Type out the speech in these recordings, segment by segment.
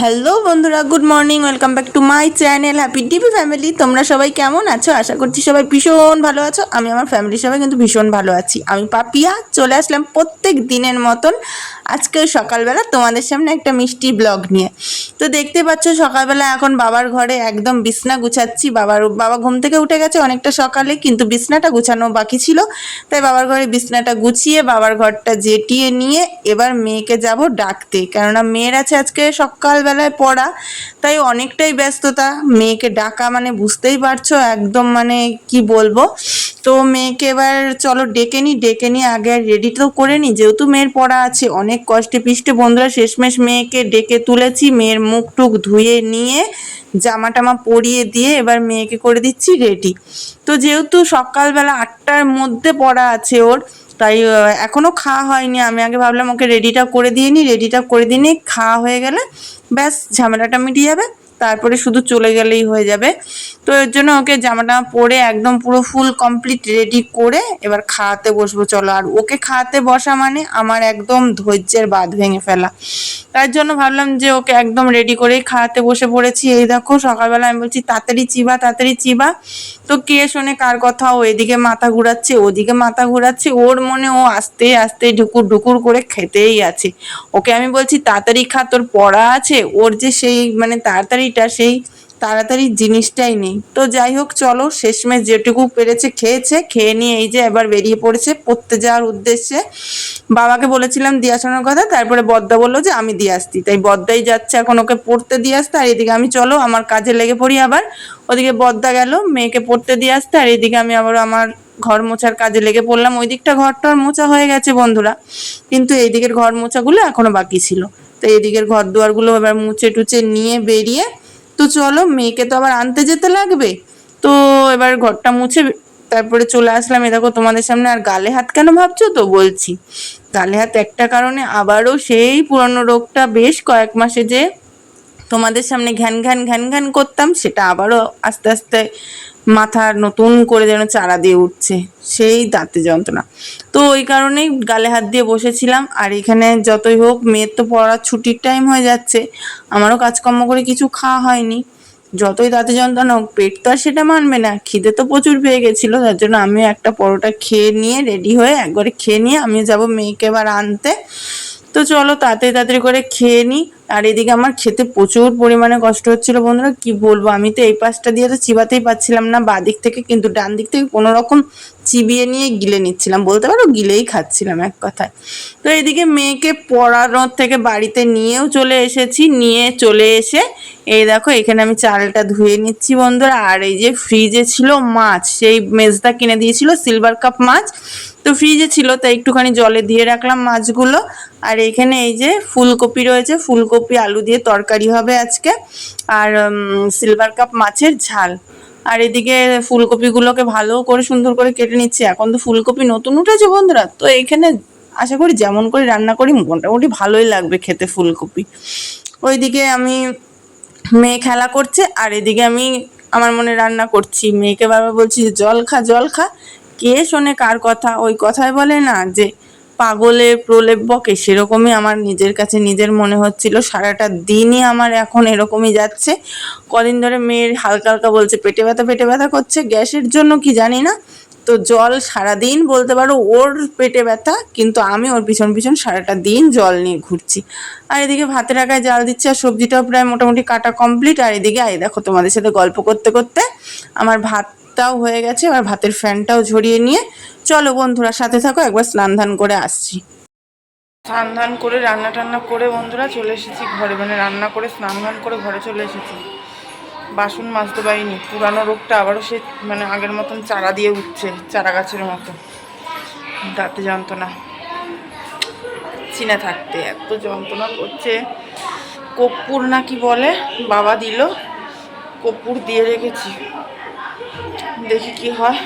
Hello বন্ধুরা, good morning, welcome back to my channel, happy DP family. তোমরা সবাই কেমন আছো? আশা করছি সবাই ভীষণ ভালো আছো। আমি আমার ফ্যামিলির সবাই কিন্তু ভীষণ ভালো আছি। আমি পাপিয়া, চলে আসলাম প্রত্যেক দিনের মতন আজকে সকালবেলা তোমাদের সামনে একটা মিষ্টি ব্লগ নিয়ে। তো দেখতে পাচ্ছ, সকালবেলা এখন বাবার ঘরে একদম বিছনা গুছাচ্ছি। বাবার, বাবা ঘুম থেকে উঠে গেছে অনেকটা সকালে, কিন্তু বিছনাটা গুছানো বাকি ছিল। তাই বাবার ঘরে বিছনাটা গুছিয়ে বাবার ঘরটা জেটিয়ে নিয়ে এবার মেয়েকে যাব ডাকতে। কেননা মেয়ের আছে আজকে সকালবেলায় পড়া তাই অনেকটাই ব্যস্ততা। মেয়েকে ডাকা মানে বুঝতেই পারছ একদম মানে কি বলব। তো মেয়েকে এবার চলো ডেকে নি ডেকে নিয়ে আগে রেডি তো করে নি যেহেতু মেয়ের পড়া আছে অনেক কষ্টে পিষ্টে বন্ধুরা শেষমেশ মেয়েকে ডেকে তুলেছি। মেয়ের মুখ টুক ধুয়ে নিয়ে জামা টামা পরিয়ে দিয়ে এবার মেয়েকে করে দিচ্ছি রেডি তো যেহেতু সকালবেলা আটটার মধ্যে পড়া আছে ওর তাই আহ, এখনও খাওয়া হয়নি। আমি আগে ভাবলাম ওকে রেডিটা করে দিয়ে নি রেডিটা করে দিয়ে নিই খাওয়া হয়ে গেলে ব্যাস ঝামেলাটা মিটিয়ে যাবে। তারপরে শুধু চলে গেলেই হয়ে যাবে। তো এর জন্য ওকে জামাটা পরে একদম পুরো ফুল কমপ্লিট রেডি করে এবার খাওয়াতে বসবো, চলো। আর ওকে খাওয়াতে বসা মানে আমার একদম ধৈর্যের বাঁধ ভেঙে ফেলা। তার জন্য ভাবলাম যে ওকে একদম রেডি করেই খাওয়াতে বসে পড়েছি। এই দেখো, সকালবেলা আমি বলছি, তাড়াতাড়ি চিবা তাড়াতাড়ি চিবা। তো কে শোনে কার কথা, ও এদিকে মাথা ঘুরাচ্ছে, ওদিকে মাথা ঘুরাচ্ছে। ওর মনে ও আস্তে আস্তে ঢুকুর ঢুকুর করে খেতেই আছে। ওকে আমি বলছি, তাড়াতাড়ি খা, তোর পড়া আছে? ওর যে সেই মানে তাড়াতাড়িটা সেই তাড়াতাড়ি জিনিসটাই নেই। তো যাই হোক, চলো শেষমেশ যেটুকু পেরেছে খেয়েছে, খেয়ে নিয়ে এই যে এবার বেরিয়ে পড়েছে পড়তে যাওয়ার উদ্দেশ্যে। বাবাকে বলেছিলাম দিয়ে আসানোর কথা, তারপরে বদ্দা বলল যে আমি দিয়ে আসতি তাই বদ্দাই যাচ্ছে এখন ওকে পড়তে দিয়ে আসতে, আর এদিকে আমি চলো আমার কাজে লেগে পড়ি আবার। ওদিকে বদ্দা গেল, মেয়েকে পড়তে দিয়ে আসতে, আর এদিকে আমি আবার আমার ঘর মোছার কাজে লেগে পড়লাম। ওই দিকটা ঘরটার মোছা হয়ে গেছে বন্ধুরা, কিন্তু এই দিকের ঘর মোছাগুলো এখনও বাকি ছিল। তো এদিকের ঘর দুয়ারগুলো এবার মুছে টুচে নিয়ে বেরিয়ে তো চলো, মেয়েকে তো আবার আনতে যেতে লাগবে। তো এবার ঘরটা মুছে তারপরে চলে আসলাম। এ দেখো, তোমাদের সামনে আর গালে হাত কেন ভাবছ তো? বলছি। গালে হাত একটা কারণে আবারও সেই পুরনো রোগটা বেশ কয়েক মাসে যে তোমাদের সামনে ঘ্যান ঘ্যান ঘ্যান ঘ্যান করতাম, সেটা আবারও আস্তে আস্তে মাথার নতুন করে যেন চারা দিয়ে উঠছে, সেই দাঁতে যন্ত্রণা। তো ওই কারণেই গালে হাত দিয়ে বসেছিলাম, আর এখানে যতই হোক মেয়ের তো পড়ার ছুটির টাইম হয়ে যাচ্ছে, আমারও কাজকর্ম করে কিছু খাওয়া হয়নি। যতই দাঁতে যন্ত্রণা হোক, পেট তো আর সেটা মানবে না, খিদে তো প্রচুর পেয়ে গেছিল, তার জন্য আমিও একটা পরোটা খেয়ে নিয়ে রেডি হয়ে একবারে খেয়ে নিয়ে আমি যাব মেয়েকে এবার আনতে। তো চলো তাড়াতাড়ি তাড়াতাড়ি করে খেয়ে নিই আর এদিকে আমার খেতে প্রচুর পরিমাণে কষ্ট হচ্ছিল বন্ধুরা, কি বলব? আমি তো এই পাশটা দিয়ে তো চিবাতেই পাচ্ছিলাম না, বাঁ দিক থেকে কিন্তু ডান দিক থেকে কোনো রকম চিবিয়ে নিয়ে গিলে নিচ্ছিলাম, বলতে পারো গিলেই খাচ্ছিলাম এক কথায়। তো এদিকে মেয়েকে পড়ানোর থেকে বাড়িতে নিয়েও চলে এসেছি, নিয়ে চলে এসে এই দেখো এখানে আমি চালটা ধুয়ে নিচ্ছি বন্ধুরা, আর এই যে ফ্রিজে ছিল মাছ, সেই মেজদা কিনে দিয়েছিল সিলভার কাপ মাছ তো ফ্রিজে ছিল, তাই একটুখানি জলে দিয়ে রাখলাম মাছগুলো। আর এখানে এই যে ফুলকপি রয়েছে, ফুলকপি, আলু দিয়ে তরকারি হবে আজকে। আর সিলভার কাপ মাছের ঝাল। আর এদিকে ফুলকপিগুলোকে ভালো করে, সুন্দর করে কেটে নিচ্ছি। এখন তো ফুলকপি নতুন উঠেছে বন্ধুরা, তো এখানে আশা করি যেমন করে রান্না করি, মোটামুটি ভালোই লাগবে খেতে ফুলকপি। ওইদিকে আমি মেয়ে খেলা করছে, আর এদিকে আমি আমার মনে রান্না করছি। মেয়েকে বারবার বলছি জল খা জল খা। কে শোনে কার কথা? ওই কথায় বলে না যে পাগলের প্রলেপ বকে। সেরকমই আমার নিজের কাছে নিজের মনে হচ্ছিল। সারাটা দিনই আমার এখন এরকমই যাচ্ছে। কদিন ধরে মেয়ের হালকা হালকা বলছে, পেটে ব্যথা পেটে ব্যথা করছে, গ্যাসের জন্য কি জানি না? তো জল সারাদিন বলতে পারো ওর পেটে ব্যথা, কিন্তু আমি ওর পিছন পিছন সারাটা দিন জল নিয়ে ঘুরছি। আর এদিকে ভাতের আগায় জাল দিচ্ছে আর সবজিটাও প্রায় মোটামুটি কাটা কমপ্লিট। আর এদিকে আই দেখো তোমাদের সাথে গল্প করতে করতে আমার ভাতটাও হয়ে গেছে, এবার ভাতের ফ্যানটাও ঝরিয়ে নিয়ে চলো বন্ধুরা সাথে থাকো, একবার স্নান ধান করে আসছি। স্নান ধান করে, রান্না টান্না করে বন্ধুরা চলে এসেছি ঘরে মানে রান্না করে, স্নান ধান করে ঘরে চলে এসেছি। বাসন মাজতে পারিনি, পুরানো রোগটা আবারও সে মানে আগের মতন চারা দিয়ে উঠছে, চারা গাছের মতো। দাঁতে যন্ত্রণা। চিনে থাকতে এত যন্ত্রণা করছে। কর্পূর না কি বলে, বাবা দিল, কর্পূর দিয়ে রেখেছি। দেখি কি হয়।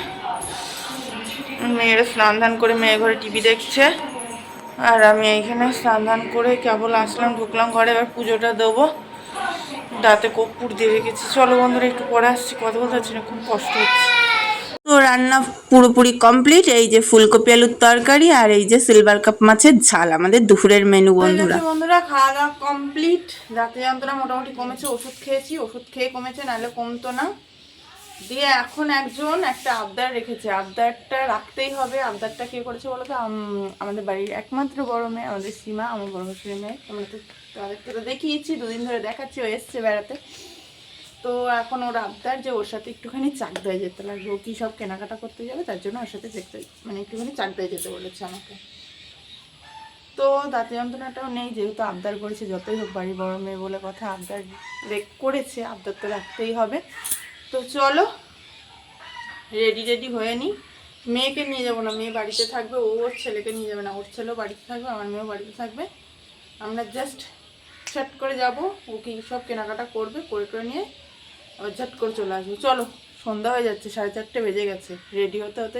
মেয়েরা স্নান ধান করে মেয়ে ঘরে টিভি দেখছে। আর আমি এইখানে স্নান ধান করে কেবল আসলাম ঢুকলাম ঘরে এবার পুজোটা দেবো। দাঁতে কর্পূর দিয়ে রেখেছি। চলো বন্ধুরা একটু পরে আসছি কথা বলতে পারছি না খুব কষ্ট হচ্ছে। তো রান্না পুরোপুরি কমপ্লিট এই যে ফুলকপি আলুর তরকারি আর এই যে সিলভার কাপ মাছের ঝাল আমাদের দুপুরের মেনু বন্ধুরা। বন্ধুরা খাওয়া দাওয়া কমপ্লিট। রাতে যন্ত্রণা মোটামুটি কমেছে ওষুধ খেয়েছি ওষুধ খেয়ে কমেছে নাহলে কমতো না। দিয়ে এখন একজন একটা আবদার রেখেছে। আবদারটা রাখতেই হবে। আবদারটা কে করেছে বলো তো? আমাদের বাড়ির একমাত্র বড় মেয়ে, আমাদের সীমা, আমার বড় শ্বশুরের মেয়ে। তোমরা তো তাদেরকে তো দেখিয়েছি, দুদিন ধরে দেখাচ্ছি, ও এসছে বেড়াতে। তো এখন ওর আবদার যে ওর সাথে একটুখানি চাকদায় যেতে লাগবে। ও কি সব কেনাকাটা করতে যাবে? তার জন্য ওর সাথে দেখতে মানে একটুখানি চাকদায় যেতে বলেছে আমাকে। তো দাঁতে যন্ত্রণাটাও নেই, যেহেতু আবদার করেছে, যতই হোক বাড়ি বড় মেয়ে বলে কথা, আবদার করেছে। আবদার তো রাখতেই হবে। তো চলো রেডি রেডি হয়ে নি। মেয়েকে নিয়ে যাব না, মেয়ে বাড়িতে থাকবে, ও ওর ছেলেকে নিয়ে যাবে না। ওর ছেলেও বাড়িতে থাকবে, আমার মেয়েও বাড়িতে থাকবে। আমরা জাস্ট ছট করে যাব, ও কি সব কেনাকাটা করবে, করে করে নিয়ে আবার ঝট করে চলে আসব। চলো, সন্ধ্যা হয়ে যাচ্ছে, সাড়ে চারটে বেজে গেছে রেডি হতে হতে।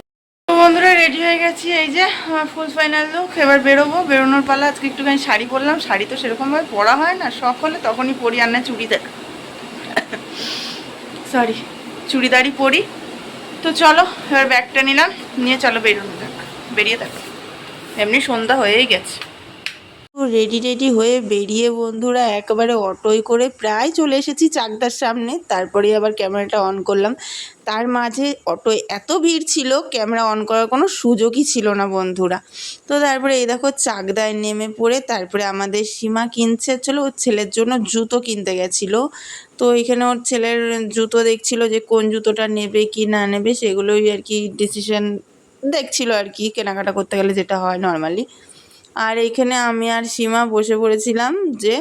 বন্ধুরা রেডি হয়ে গেছি, এই যে আমার ফুল ফাইনাল লুক এবার বেরোবো। বেরোনোর পালা আজকে একটুখানি শাড়ি পরলাম, শাড়ি তো সেরকমভাবে পরা হয় না, শখ হলে তখনই পরি, আর না চুড়িদার। সরি চুড়িদারই পরি। তো চলো, এবার ব্যাগটা নিলাম, নিয়ে চলো বেরোনো। থাক বেরিয়ে থাকো এমনি সন্ধ্যা হয়েই গেছে। রেডি রেডি হয়ে বেরিয়ে বন্ধুরা একেবারে অটোয় করে প্রায় চলে এসেছি চাকদার সামনে। তারপরে আবার ক্যামেরাটা অন করলাম। তার মাঝে অটোয় এত ভিড় ছিল, ক্যামেরা অন করার কোনো সুযোগই ছিল না বন্ধুরা। তো তারপরে এই দেখো চাকদায় নেমে পড়ে, তারপরে আমাদের সীমা কিনছে। চলো ওর ছেলের জন্য জুতো কিনতে গেছিল। তো এখানে ওর ছেলের জুতো দেখছিল যে কোন জুতোটা নেবে কি না নেবে, সেগুলোই আর কি ডিসিশন দেখছিল আর কি, কেনাকাটা করতে গেলে যেটা হয় নর্মালি আর এইখানে আমি আর সীমা বসে পড়েছিলাম যে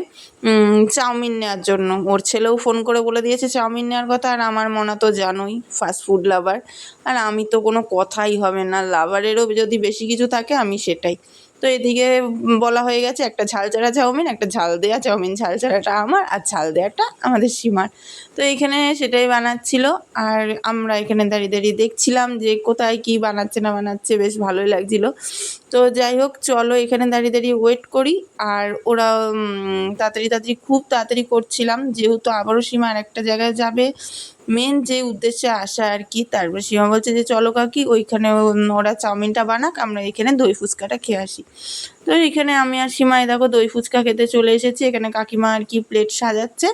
চাউমিন নেওয়ার জন্য। ওর ছেলেও ফোন করে বলে দিয়েছে, চাউমিন নেওয়ার কথা? আর আমার মনে তো জানোই ফাস্ট ফুড লাভার আর আমি তো কোনো কথাই হবে না। লাভারেরও যদি বেশি কিছু থাকে, আমি সেটাই। তো এদিকে বলা হয়ে গেছে, একটা ঝাল চারা চাউমিন, একটা ঝাল দেয়া চাউমিন। ঝাল চারাটা আমার আর ঝাল দেয়াটা আমাদের সীমার। তো এখানে সেটাই বানাচ্ছিল, আর আমরা এখানে দাঁড়িয়ে দাঁড়িয়ে দেখছিলাম যে কোথায় কি বানাচ্ছে না বানাচ্ছে, বেশ ভালোই লাগছিল। তো যাই হোক, চলো এখানে দাঁড়িয়ে দাঁড়িয়ে ওয়েট করি, আর ওরা তাড়াতাড়ি তাড়াতাড়ি খুব তাড়াতাড়ি করছিলাম। যেহেতু আবারও সীমা আর একটা জায়গায় যাবে মেন যে উদ্দেশ্যে আসা আর কি তারপর সীমা বলছে যে, চলো কাকি, ওইখানে ওরা চাউমিনটা বানাক, আমরা এখানে দই ফুচকাটা খেয়ে আসি। তো এখানে আমি আর সীমায় দেখো দই ফুচকা খেতে চলে এসেছি। এখানে কাকিমা আর কি প্লেট সাজাচ্ছে।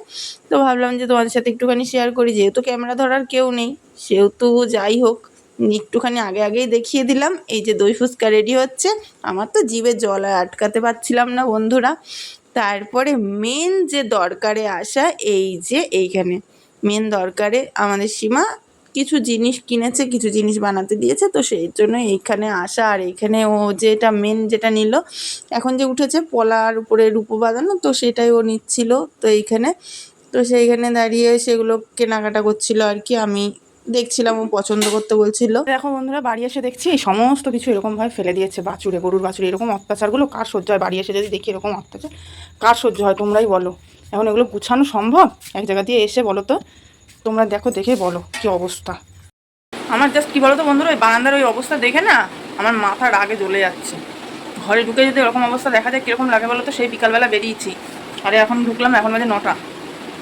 তো ভাবলাম যে, তোমাদের সাথে একটুখানি শেয়ার করি। যেহেতু ক্যামেরা ধরার কেউ নেই, সেহেতু যাই হোক, একটুখানি আগে আগেই দেখিয়ে দিলাম। এই যে দই ফুচকা রেডি হচ্ছে। আমার তো জিভে জল আটকাতে পারছিলাম না, বন্ধুরা। তারপরে মেন যে দরকারে আসা, এই যে এইখানে। মেন দরকারে আমাদের সীমা কিছু জিনিস কিনেছে, কিছু জিনিস বানাতে দিয়েছে, তো সেই জন্য এইখানে আসা আর এইখানে ও যেটা মেন যেটা নিল, এখন যে উঠেছে পলার উপরে রূপো বাঁধানো, তো সেটাই ও নিচ্ছিল, তো এইখানে, তো সেইখানে দাঁড়িয়ে সেগুলো কেনাকাটা করছিল আর কি, আমি দেখছিলাম ও পছন্দ করতে বলছিল। দেখো বন্ধুরা, বাড়ি এসে দেখছি, এই সমস্ত কিছু এরকমভাবে ফেলে দিয়েছে, বাছুরে, গরুর বাছুরে, এরকম অত্যাচারগুলো কার সহ্য হয়? বাড়ি এসে যদি দেখি এরকম অত্যাচার, কার সহ্য হয় তোমরাই বলো। এখন এগুলো গুছানো সম্ভব? এক জায়গা দিয়ে এসে বলো তো। তোমরা দেখো, দেখে বলো কি অবস্থা। আমার জাস্ট কী বলো তো বন্ধুরা, ওই বারান্দার ওই অবস্থা দেখে না আমার মাথা রাগে জ্বলে যাচ্ছে। ঘরে ঢুকে যদি এরকম অবস্থা দেখা যায়, কীরকম লাগে বলো তো সেই বিকালবেলা বেরিয়েছি। আরে এখন ঢুকলাম এখন বাজে নটা।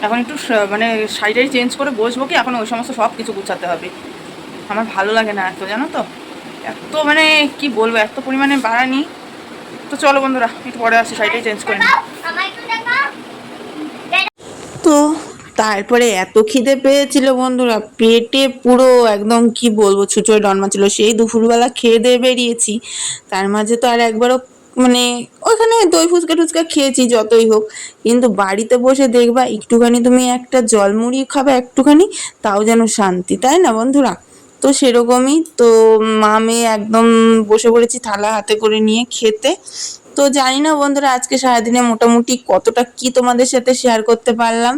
এখন একটু মানে সাইডাই চেঞ্জ করে বসবো কি? এখন ওই সমস্ত সব কিছু গুছাতে হবে। আমার ভালো লাগে না এত, জানো তো? এত মানে কি বলব, এত পরিমাণে বাড়ানি। তো চলো বন্ধুরা, একটু পরে আসি সাইডাই চেঞ্জ করে নিই। তো তারপরে এত খিদে পেয়েছিল বন্ধুরা, পেটে পুরো একদম কি বলব ছুচোয় ডনমা ছিল সেই দুপুরবেলা খেয়ে দিয়ে বেরিয়েছি, তার মাঝে তো আর একবারও মানে ওখানে দই ফুচকা টুচকা খেয়েছি যতই হোক, কিন্তু বাড়িতে বসে দেখবা একটুখানি তুমি একটা জল মুড়ি খাবে একটুখানি, তাও যেন শান্তি, তাই না বন্ধুরা? তো সেরকমই তো মা মেয়ে একদম বসে পড়েছি থালা হাতে করে নিয়ে খেতে। তো জানি না বন্ধুরা, আজকে সারাদিনে মোটামুটি কতটা কি তোমাদের সাথে শেয়ার করতে পারলাম।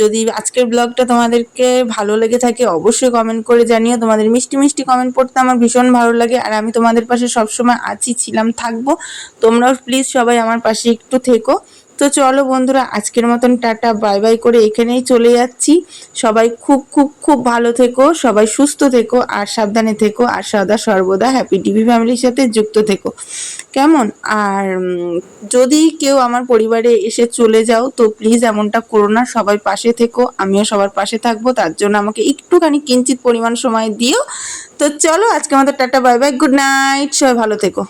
যদি আজকের ব্লগটা তোমাদেরকে ভালো লেগে থাকে, অবশ্যই কমেন্ট করে জানিও। তোমাদের মিষ্টি মিষ্টি কমেন্ট পড়তে আমার ভীষণ ভালো লাগে। আর আমি তোমাদের পাশে সবসময় আছি, ছিলাম, থাকব। তোমরাও প্লিজ সবাই আমার পাশে একটু থেকো। তো চলো বন্ধুরা, আজকের মতন টাটা, বাই বাই করে এখানেই চলে যাচ্ছি। সবাই খুব খুব খুব ভালো থেকো, সবাই সুস্থ থেকো, আর সাবধানে থেকো, আর সদা সর্বদা হ্যাপি টিভি ফ্যামিলির সাথে যুক্ত থেকো। কেমন? আর যদি কেউ আমার পরিবারে এসে চলে যাও, তো প্লিজ এমনটা করো না, সবাই পাশে থেকো, আমিও সবার পাশে থাকব, তার জন্য আমাকে একটুখানি কিঞ্চিত পরিমাণ সময় দিও। তো চলো আজকে আমাদের tata, bye bye good night সবাই ভালো থেকো।